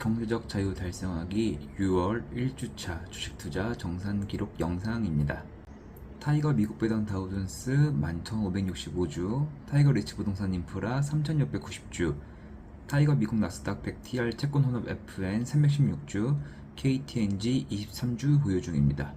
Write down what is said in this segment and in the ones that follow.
경제적 자유 달성하기 6월 1주차 주식투자 정산 기록 영상입니다. 타이거 미국 배당 다우존스 11,565주, 타이거 리치 부동산 인프라 3,690주, 타이거 미국 나스닥 100TR 채권 혼합 FN 316주, KTNG 23주 보유 중입니다.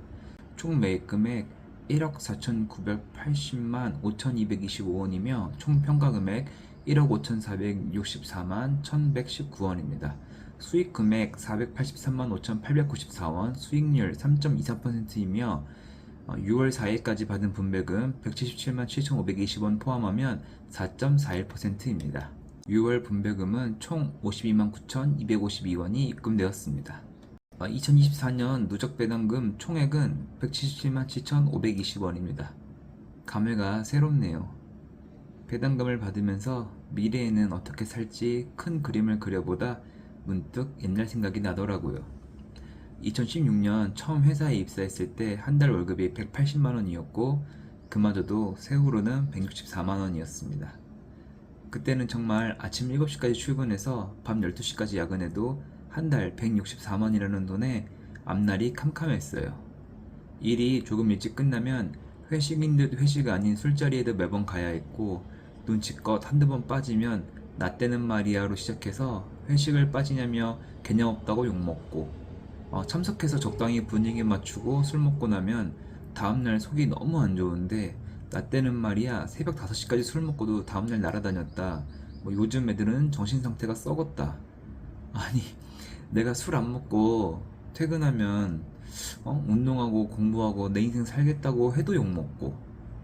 총 매입 금액 1억 4,980만 5,225원이며 총 평가 금액 1억 5,464만 1,119원입니다. 수익 금액 483만 5,894원, 수익률 3.24%이며 6월 4일까지 받은 분배금 177만 7,520원 포함하면 4.41%입니다. 6월 분배금은 총 52만 9,252원이 입금되었습니다. 2024년 누적 배당금 총액은 177만 7,520원입니다. 감회가 새롭네요. 배당금을 받으면서 미래에는 어떻게 살지 큰 그림을 그려보다 문득 옛날 생각이 나더라고요. 2016년 처음 회사에 입사했을 때 한 달 월급이 180만 원이었고 그마저도 세후로는 164만 원이었습니다. 그때는 정말 아침 7시까지 출근해서 밤 12시까지 야근해도 한 달 164만이라는 돈에 앞날이 캄캄했어요. 일이 조금 일찍 끝나면 회식인 듯 회식 아닌 술자리에도 매번 가야 했고 눈치껏 한두 번 빠지면 나 때는 말이야로 시작해서 회식을 빠지냐며 개념 없다고 욕먹고 어, 참석해서 적당히 분위기 맞추고 술 먹고 나면 다음날 속이 너무 안 좋은데 나 때는 말이야 새벽 5시까지 술 먹고도 다음날 날아다녔다 뭐 요즘 애들은 정신 상태가 썩었다 아니 내가 술 안 먹고 퇴근하면 어? 운동하고 공부하고 내 인생 살겠다고 해도 욕먹고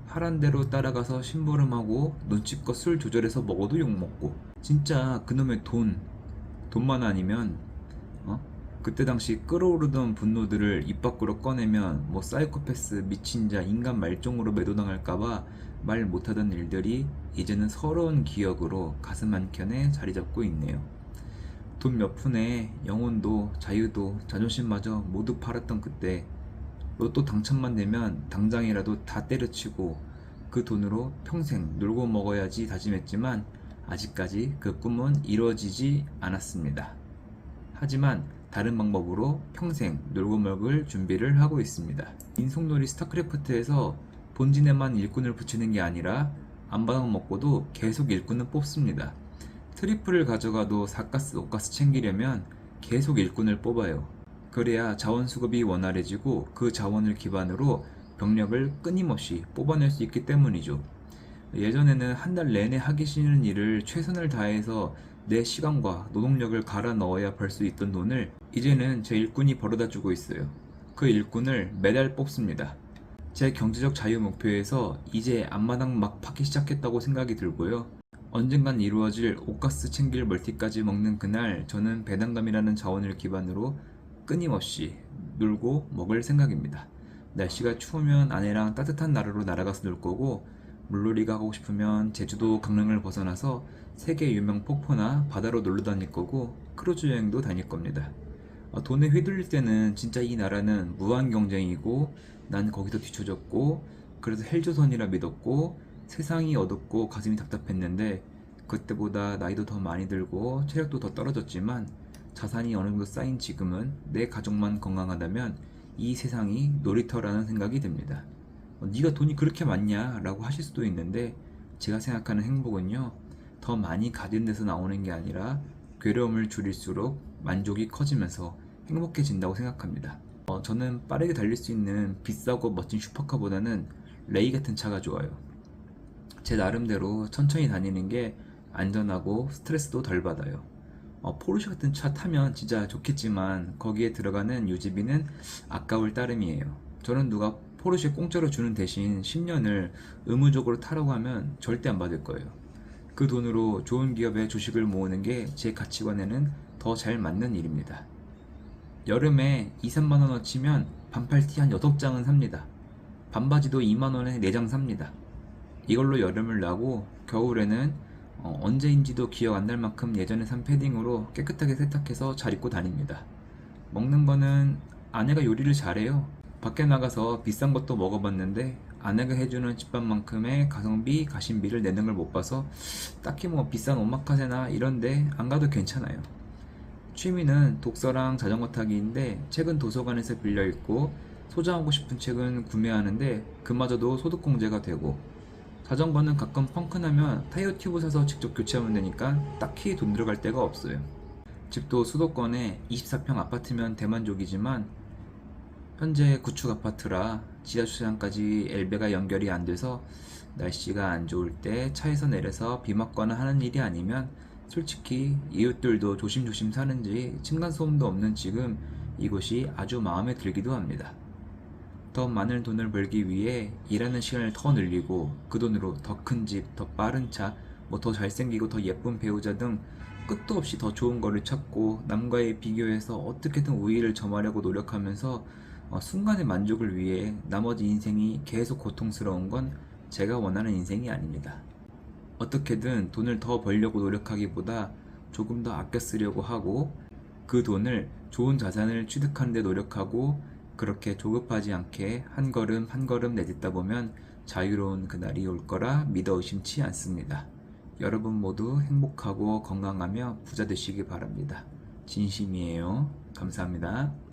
하란 대로 따라가서 심부름하고 눈치껏 술 조절해서 먹어도 욕먹고 진짜 그놈의 돈 돈만 아니면 어? 그때 당시 끓어오르던 분노들을 입 밖으로 꺼내면 뭐 사이코패스 미친 자 인간 말종으로 매도당할까봐 말 못하던 일들이 이제는 서러운 기억으로 가슴 한켠에 자리 잡고 있네요. 돈 몇 푼에 영혼도 자유도 자존심마저 모두 팔았던 그때 로또 당첨만 되면 당장이라도 다 때려치고 그 돈으로 평생 놀고 먹어야지 다짐했지만 아직까지 그 꿈은 이루어지지 않았습니다. 하지만 다른 방법으로 평생 놀고 먹을 준비를 하고 있습니다. 인속놀이 스타크래프트에서 본진에만 일꾼을 붙이는 게 아니라 안바닥 먹고도 계속 일꾼을 뽑습니다. 트리플을 가져가도 4가스, 5가스 챙기려면 계속 일꾼을 뽑아요. 그래야 자원 수급이 원활해지고 그 자원을 기반으로 병력을 끊임없이 뽑아낼 수 있기 때문이죠. 예전에는 한 달 내내 하기 싫은 일을 최선을 다해서 내 시간과 노동력을 갈아 넣어야 벌 수 있던 돈을 이제는 제 일꾼이 벌어다 주고 있어요. 그 일꾼을 매달 뽑습니다. 제 경제적 자유 목표에서 이제 앞마당 막 파기 시작했다고 생각이 들고요. 언젠간 이루어질 옷가스 챙길 멀티까지 먹는 그날 저는 배당감이라는 자원을 기반으로 끊임없이 놀고 먹을 생각입니다. 날씨가 추우면 아내랑 따뜻한 나라로 날아가서 놀 거고 물놀이가 하고 싶으면 제주도 강릉을 벗어나서 세계 유명 폭포나 바다로 놀러 다닐 거고 크루즈 여행도 다닐 겁니다. 어, 돈에 휘둘릴 때는 진짜 이 나라는 무한 경쟁이고 난 거기서 뒤쳐졌고 그래서 헬조선이라 믿었고 세상이 어둡고 가슴이 답답했는데 그때보다 나이도 더 많이 들고 체력도 더 떨어졌지만 자산이 어느 정도 쌓인 지금은 내 가족만 건강하다면 이 세상이 놀이터라는 생각이 듭니다. 어, 네가 돈이 그렇게 많냐? 라고 하실 수도 있는데 제가 생각하는 행복은요 더 많이 가진 데서 나오는 게 아니라 괴로움을 줄일수록 만족이 커지면서 행복해진다고 생각합니다. 어, 저는 빠르게 달릴 수 있는 비싸고 멋진 슈퍼카보다는 레이 같은 차가 좋아요. 제 나름대로 천천히 다니는 게 안전하고 스트레스도 덜 받아요. 어, 포르쉐 같은 차 타면 진짜 좋겠지만 거기에 들어가는 유지비는 아까울 따름이에요. 저는 누가 포르쉐 공짜로 주는 대신 10년을 의무적으로 타라고 하면 절대 안 받을 거예요. 그 돈으로 좋은 기업의 주식을 모으는 게 제 가치관에는 더 잘 맞는 일입니다. 여름에 2, 3만 원 어 치면 반팔티 한 6장은 삽니다. 반바지도 2만 원에 4장 삽니다. 이걸로 여름을 나고 겨울에는 어, 언제인지도 기억 안 날 만큼 예전에 산 패딩으로 깨끗하게 세탁해서 잘 입고 다닙니다. 먹는 거는 아내가 요리를 잘해요. 밖에 나가서 비싼 것도 먹어봤는데 아내가 해주는 집밥만큼의 가성비, 가심비를 내는 걸 못 봐서 딱히 뭐 비싼 오마카세나 이런데 안 가도 괜찮아요. 취미는 독서랑 자전거 타기인데 책은 도서관에서 빌려 읽고 소장하고 싶은 책은 구매하는데 그마저도 소득공제가 되고 자전거는 가끔 펑크나면 타이어 튜브 사서 직접 교체하면 되니까 딱히 돈 들어갈 데가 없어요. 집도 수도권에 24평 아파트면 대만족이지만 현재 구축 아파트라 지하 주차장까지 엘베가 연결이 안 돼서 날씨가 안 좋을 때 차에서 내려서 비 맞거나 하는 일이 아니면 솔직히 이웃들도 조심조심 사는지 층간소음도 없는 지금 이곳이 아주 마음에 들기도 합니다. 더 많은 돈을 벌기 위해 일하는 시간을 더 늘리고 그 돈으로 더 큰 집, 더 빠른 차, 뭐 더 잘생기고 더 예쁜 배우자 등 끝도 없이 더 좋은 거를 찾고 남과의 비교해서 어떻게든 우위를 점하려고 노력하면서 어, 순간의 만족을 위해 나머지 인생이 계속 고통스러운 건 제가 원하는 인생이 아닙니다. 어떻게든 돈을 더 벌려고 노력하기보다 조금 더 아껴 쓰려고 하고 그 돈을 좋은 자산을 취득하는 데 노력하고 그렇게 조급하지 않게 한 걸음 한 걸음 내딛다 보면 자유로운 그날이 올 거라 믿어 의심치 않습니다. 여러분 모두 행복하고 건강하며 부자 되시기 바랍니다. 진심이에요. 감사합니다.